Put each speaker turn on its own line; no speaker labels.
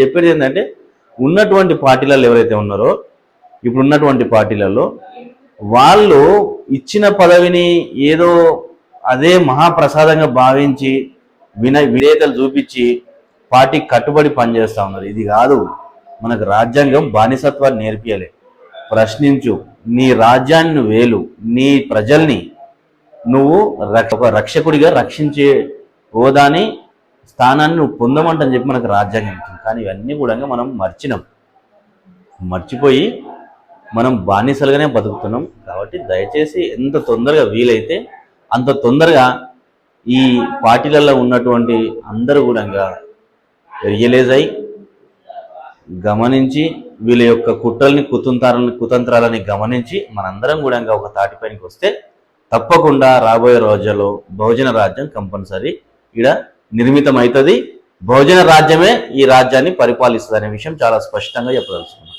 చెప్పేది ఏంటంటే ఉన్నటువంటి పార్టీలలో ఎవరైతే ఉన్నారో ఇప్పుడు ఉన్నటువంటి పార్టీలలో వాళ్ళు ఇచ్చిన పదవిని ఏదో అదే మహాప్రసాదంగా భావించి విన విధేయతలు చూపించి పార్టీకి కట్టుబడి పనిచేస్తా ఉన్నారు. ఇది కాదు. మనకు రాజ్యాంగం బానిసత్వాన్ని నేర్పియలే. ప్రశ్నించు. నీ రాజ్యాన్ని వేలు. నీ ప్రజల్ని నువ్వు రక్ష- ఒక రక్షకుడిగా రక్షించే హోదాని స్థానాన్ని నువ్వు పొందమంటని చెప్పి మనకు రాజ్యాంగం ఇచ్చింది. కానీ ఇవన్నీ కూడా మనం మర్చినాం. మర్చిపోయి మనం బానిసలుగానే బతుకుతున్నాం. కాబట్టి దయచేసి ఎంత తొందరగా వీలైతే అంత తొందరగా ఈ పార్టీలలో ఉన్నటువంటి అందరూ కూడా రియలైజ్ అయి గమనించి వీళ్ళ యొక్క కుట్రల్ని కుతంత్రాలని కుతంత్రాలని గమనించి మనందరం కూడా ఒక తాటిపైనకి వస్తే తప్పకుండా రాబోయే రోజుల్లో బహుజన రాజ్యం కంపల్సరీ ఇక్కడ నిర్మితం అవుతుంది రాజ్యమే ఈ రాజ్యాన్ని పరిపాలిస్తుంది అనే విషయం చాలా స్పష్టంగా చెప్పదలుచుకుంది.